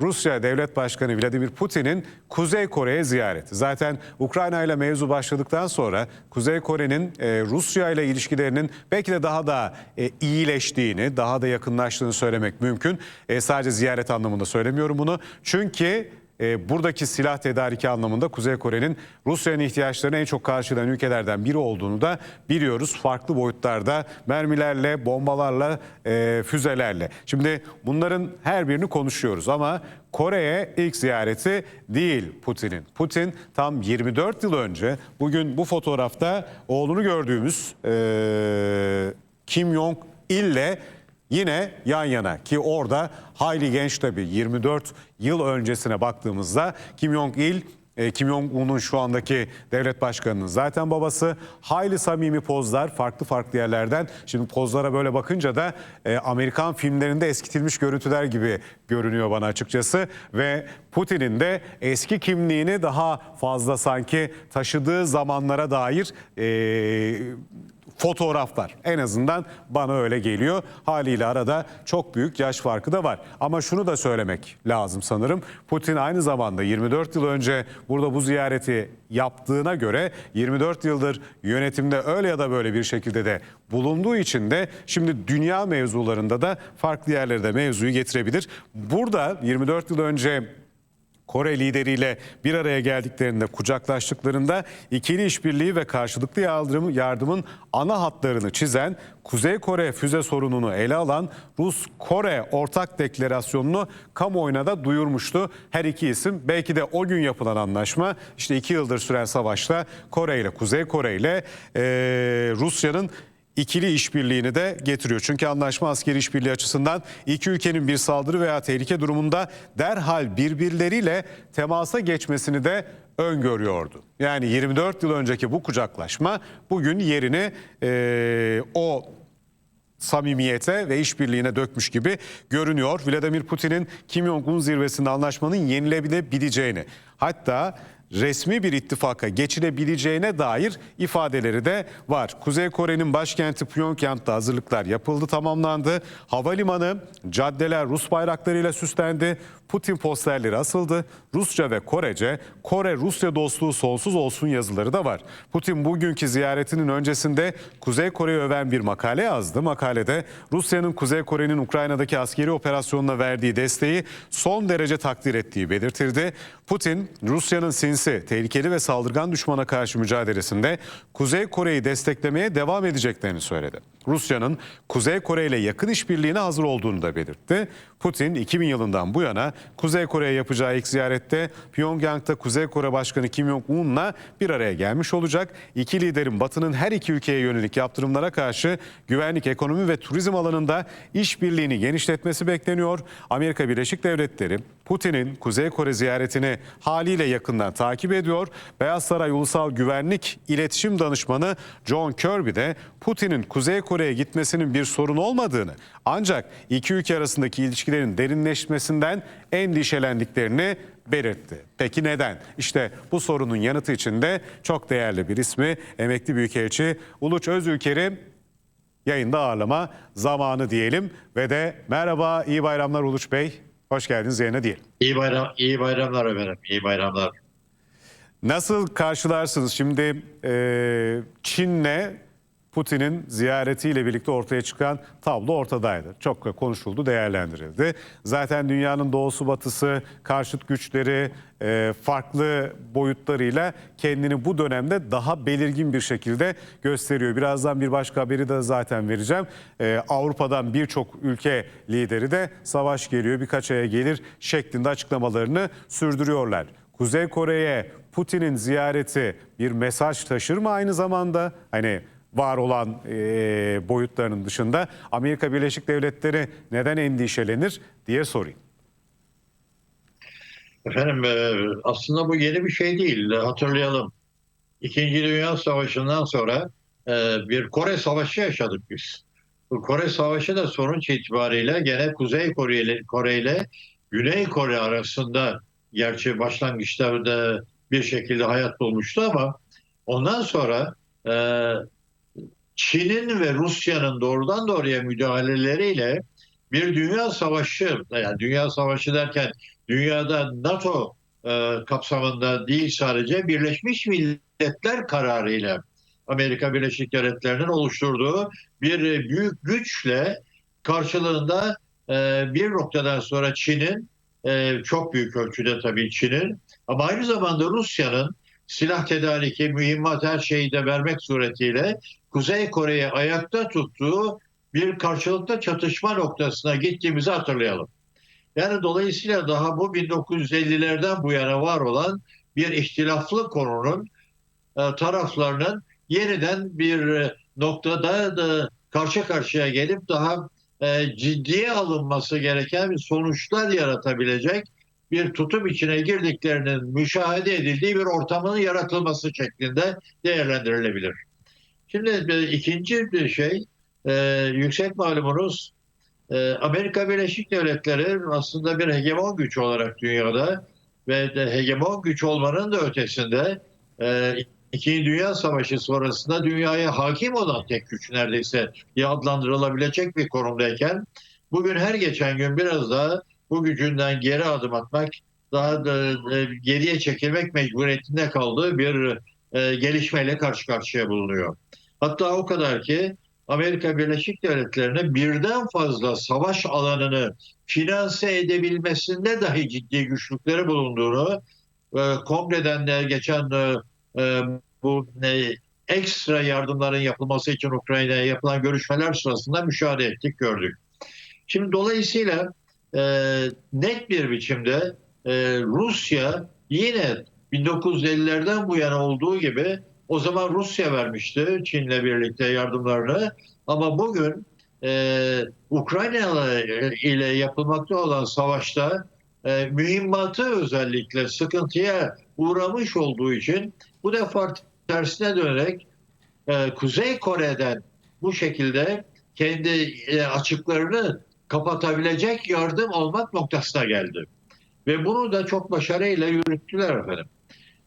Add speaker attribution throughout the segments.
Speaker 1: Rusya Devlet Başkanı Vladimir Putin'in Kuzey Kore'ye ziyareti. Zaten Ukrayna ile mevzu başladıktan sonra Kuzey Kore'nin e, Rusya ile ilişkilerinin belki de daha da e, iyileştiğini, daha da yakınlaştığını söylemek mümkün. E, sadece ziyaret anlamında söylemiyorum bunu. Çünkü e, buradaki silah tedariki anlamında Kuzey Kore'nin Rusya'nın ihtiyaçlarını en çok karşılayan ülkelerden biri olduğunu da biliyoruz. Farklı boyutlarda mermilerle, bombalarla, e, füzelerle. Şimdi bunların her birini konuşuyoruz ama Kore'ye ilk ziyareti değil Putin'in. Putin tam 24 yıl önce bugün bu fotoğrafta oğlunu gördüğümüz e, Kim Jong İl'le yine yan yana ki orada hayli genç tabii 24 yıl öncesine baktığımızda Kim Jong Il e, Kim Jong-un'un şu andaki devlet başkanının zaten babası hayli samimi pozlar farklı farklı yerlerden. Şimdi pozlara böyle bakınca da e, Amerikan filmlerinde eskitilmiş görüntüler gibi görünüyor bana açıkçası. Ve Putin'in de eski kimliğini daha fazla sanki taşıdığı zamanlara dair e, fotoğraflar. En azından bana öyle geliyor. Haliyle arada çok büyük yaş farkı da var. Ama şunu da söylemek lazım sanırım. Putin aynı zamanda 24 yıl önce burada bu ziyareti yaptığına göre 24 yıldır yönetimde öyle ya da böyle bir şekilde de bulunduğu için de şimdi dünya mevzularında da farklı yerlere de mevzuyu getirebilir. Burada 24 yıl önce Kore lideriyle bir araya geldiklerinde kucaklaştıklarında ikili işbirliği ve karşılıklı yardım, yardımın ana hatlarını çizen Kuzey Kore füze sorununu ele alan Rus-Kore ortak deklarasyonunu kamuoyuna da duyurmuştu. Her iki isim belki de o gün yapılan anlaşma işte iki yıldır süren savaşta Kore ile Kuzey Kore ile eee, Rusya'nın ikili işbirliğini de getiriyor. Çünkü anlaşma askeri işbirliği açısından iki ülkenin bir saldırı veya tehlike durumunda derhal birbirleriyle temasa geçmesini de öngörüyordu. Yani 24 yıl önceki bu kucaklaşma bugün yerini eee, o samimiyete ve işbirliğine dökmüş gibi görünüyor. Vladimir Putin'in Kim Jong-un zirvesinde anlaşmanın yenilebileceğini hatta resmi bir ittifaka geçilebileceğine dair ifadeleri de var. Kuzey Kore'nin başkenti Pyongyang'da hazırlıklar yapıldı, tamamlandı. Havalimanı, caddeler Rus bayraklarıyla süslendi. Putin posterleri asıldı. Rusça ve Korece, Kore-Rusya dostluğu sonsuz olsun yazıları da var. Putin bugünkü ziyaretinin öncesinde Kuzey Kore'yi öven bir makale yazdı. Makalede Rusya'nın Kuzey Kore'nin Ukrayna'daki askeri operasyonuna verdiği desteği son derece takdir ettiği belirtildi. Putin, Rusya'nın sinsi, tehlikeli ve saldırgan düşmana karşı mücadelesinde Kuzey Kore'yi desteklemeye devam edeceklerini söyledi. Rusya'nın Kuzey Kore ile yakın işbirliğine hazır olduğunu da belirtti. Putin 2000 yılından bu yana Kuzey Kore'ye yapacağı ilk ziyarette Pyongyang'da Kuzey Kore Başkanı Kim Jong-un'la bir araya gelmiş olacak. İki liderin Batı'nın her iki ülkeye yönelik yaptırımlara karşı güvenlik, ekonomi ve turizm alanında işbirliğini genişletmesi bekleniyor. Amerika Birleşik Devletleri Putin'in Kuzey Kore ziyaretini haliyle yakından takip ediyor. Beyaz Saray Ulusal Güvenlik İletişim Danışmanı John Kirby de Putin'in Kuzey Kore'ye gitmesinin bir sorun olmadığını ancak iki ülke arasındaki ilişkilerin derinleşmesinden endişelendiklerini belirtti. Peki neden? İşte bu sorunun yanıtı içinde çok değerli bir ismi emekli büyükelçi Uluç Özülker'i yayında ağırlama zamanı diyelim ve de merhaba iyi bayramlar Uluç Bey. Hoş geldiniz yayına diyelim.
Speaker 2: İyi bayram, iyi bayramlar efendim. İyi bayramlar.
Speaker 1: Nasıl karşılarsınız şimdi e, Çin'le Putin'in ziyaretiyle birlikte ortaya çıkan tablo ortadaydı. Çok konuşuldu, değerlendirildi. Zaten dünyanın doğusu batısı, karşıt güçleri e, farklı boyutlarıyla kendini bu dönemde daha belirgin bir şekilde gösteriyor. Birazdan bir başka haberi de zaten vereceğim. E, Avrupa'dan birçok ülke lideri de savaş geliyor, birkaç aya gelir şeklinde açıklamalarını sürdürüyorlar. Kuzey Kore'ye Putin'in ziyareti bir mesaj taşır mı aynı zamanda? Hani var olan e, boyutlarının dışında Amerika Birleşik Devletleri neden endişelenir diye sorayım.
Speaker 2: Efendim aslında bu yeni bir şey değil. Hatırlayalım. İkinci Dünya Savaşı'ndan sonra bir Kore Savaşı yaşadık biz. Bu Kore Savaşı da sonuç itibariyle gene Kuzey Kore ile, Kore ile Güney Kore arasında gerçi başlangıçta bir şekilde hayat bulmuştu ama ondan sonra Çin'in ve Rusya'nın doğrudan doğruya müdahaleleriyle bir dünya savaşı, yani dünya savaşı derken dünyada NATO e, kapsamında değil sadece Birleşmiş Milletler kararıyla Amerika Birleşik Devletleri'nin oluşturduğu bir e, büyük güçle karşılığında e, bir noktadan sonra Çin'in e, çok büyük ölçüde tabii Çin'in ama aynı zamanda Rusya'nın silah tedariki, mühimmat her şeyi de vermek suretiyle Kuzey Kore'yi ayakta tuttuğu bir karşılıklı çatışma noktasına gittiğimizi hatırlayalım. Yani dolayısıyla daha bu 1950'lerden bu yana var olan bir ihtilaflı konunun e, taraflarının yeniden bir e, noktada da karşı karşıya gelip daha e, ciddiye alınması gereken bir sonuçlar yaratabilecek bir tutum içine girdiklerinin müşahede edildiği bir ortamın yaratılması şeklinde değerlendirilebilir. Şimdi bir ikinci bir şey, e, yüksek malumunuz e, Amerika Birleşik Devletleri aslında bir hegemon güç olarak dünyada ve de hegemon güç olmanın da ötesinde e, İkinci Dünya Savaşı sonrasında dünyaya hakim olan tek güç neredeyse diye adlandırılabilecek bir konumdayken bugün her geçen gün biraz daha bu gücünden geri adım atmak, daha da e, geriye çekilmek mecburiyetinde kaldığı bir e, gelişmeyle karşı karşıya bulunuyor. Hatta o kadar ki Amerika Birleşik Devletleri'ne birden fazla savaş alanını finanse edebilmesinde dahi ciddi güçlükleri bulunduğunu e, kongreden de geçen e, e, bu e, ekstra yardımların yapılması için Ukrayna'ya yapılan görüşmeler sırasında müşahede ettik, gördük. Şimdi dolayısıyla e, net bir biçimde e, Rusya yine 1950'lerden bu yana olduğu gibi o zaman Rusya vermişti Çin'le birlikte yardımlarını ama bugün e, Ukrayna ile yapılmakta olan savaşta e, mühimmatı özellikle sıkıntıya uğramış olduğu için bu defa tersine dönerek e, Kuzey Kore'den bu şekilde kendi e, açıklarını kapatabilecek yardım olmak noktasına geldi. Ve bunu da çok başarıyla yürüttüler efendim.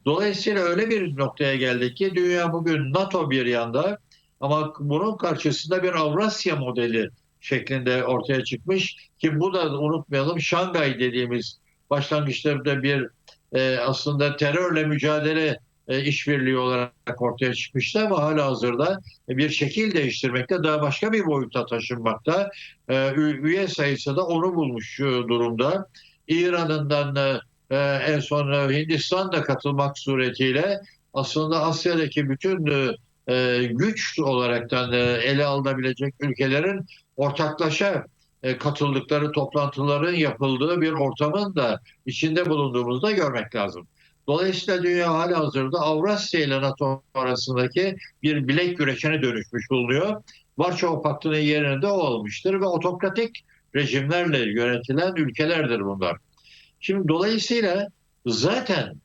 Speaker 2: Dolayısıyla öyle bir noktaya geldik ki dünya bugün NATO bir yanda ama bunun karşısında bir Avrasya modeli şeklinde ortaya çıkmış ki bu da unutmayalım Şangay dediğimiz başlangıçta bir e, aslında terörle mücadele e, işbirliği olarak ortaya çıkmıştı ama hala hazırda bir şekil değiştirmekte daha başka bir boyuta taşınmakta. E, üye sayısı da onu bulmuş e, durumda. İran'ından e, e, en son e, Hindistan da katılmak suretiyle aslında Asya'daki bütün e, e, güç olaraktan ele alınabilecek ülkelerin ortaklaşa katıldıkları toplantıların yapıldığı bir ortamın da içinde bulunduğumuzu da görmek lazım. Dolayısıyla dünya hala hazırda Avrasya ile NATO arasındaki bir bilek güreşine dönüşmüş bulunuyor. Varşova Paktı'nın yerine de o almıştır ve otokratik rejimlerle yönetilen ülkelerdir bunlar. Şimdi dolayısıyla zaten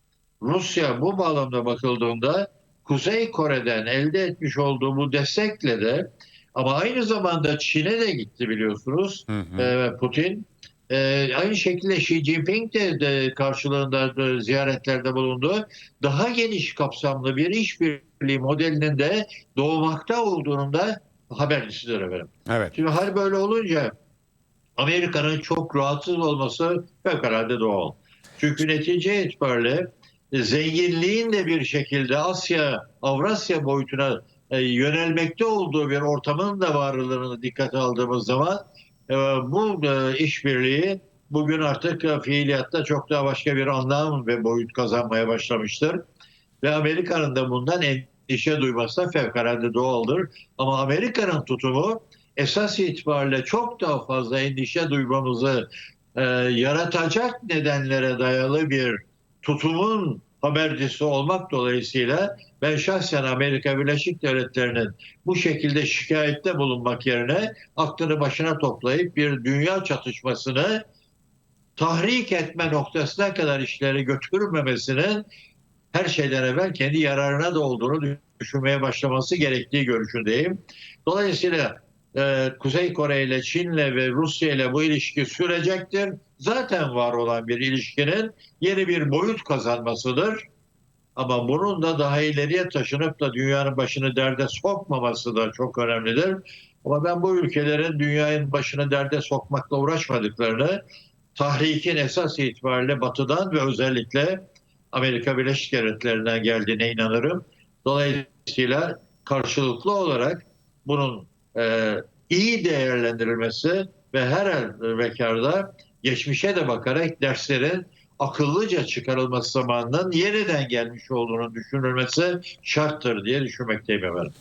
Speaker 2: Rusya bu bağlamda bakıldığında Kuzey Kore'den elde etmiş olduğu bu destekle de ama aynı zamanda Çin'e de gitti biliyorsunuz
Speaker 1: Hı hı.
Speaker 2: e, Putin. E, aynı şekilde Xi Jinping de, de karşılığında da ziyaretlerde bulundu. Daha geniş kapsamlı bir işbirliği modelinin de doğmakta olduğunun da habercisidir efendim.
Speaker 1: Evet.
Speaker 2: Şimdi hal böyle olunca Amerika'nın çok rahatsız olması fevkalade doğal. Çünkü netice itibariyle e, zenginliğin de bir şekilde Asya, Avrasya boyutuna e, yönelmekte olduğu bir ortamın da varlığını dikkate aldığımız zaman e, bu işbirliği bugün artık fiiliyatta çok daha başka bir anlam ve boyut kazanmaya başlamıştır. Ve Amerika'nın da bundan endişe duyması da fevkalade doğaldır. Ama Amerika'nın tutumu esas itibariyle çok daha fazla endişe duymamızı e, yaratacak nedenlere dayalı bir tutumun habercisi olmak dolayısıyla ben şahsen Amerika Birleşik Devletleri'nin bu şekilde şikayette bulunmak yerine aklını başına toplayıp bir dünya çatışmasını tahrik etme noktasına kadar işleri götürmemesinin her şeyden evvel kendi yararına da olduğunu düşünmeye başlaması gerektiği görüşündeyim. Dolayısıyla e, Kuzey Kore ile Çin'le ve Rusya ile bu ilişki sürecektir. Zaten var olan bir ilişkinin yeni bir boyut kazanmasıdır. Ama bunun da daha ileriye taşınıp da dünyanın başını derde sokmaması da çok önemlidir. Ama ben bu ülkelerin dünyanın başını derde sokmakla uğraşmadıklarını, tahrikin esas itibariyle Batı'dan ve özellikle Amerika Birleşik Devletleri'nden geldiğine inanırım. Dolayısıyla karşılıklı olarak bunun e, iyi değerlendirilmesi ve her halükarda geçmişe de bakarak derslerin akıllıca çıkarılması zamanının yeniden gelmiş olduğunu düşünülmesi şarttır diye düşünmekteyim efendim.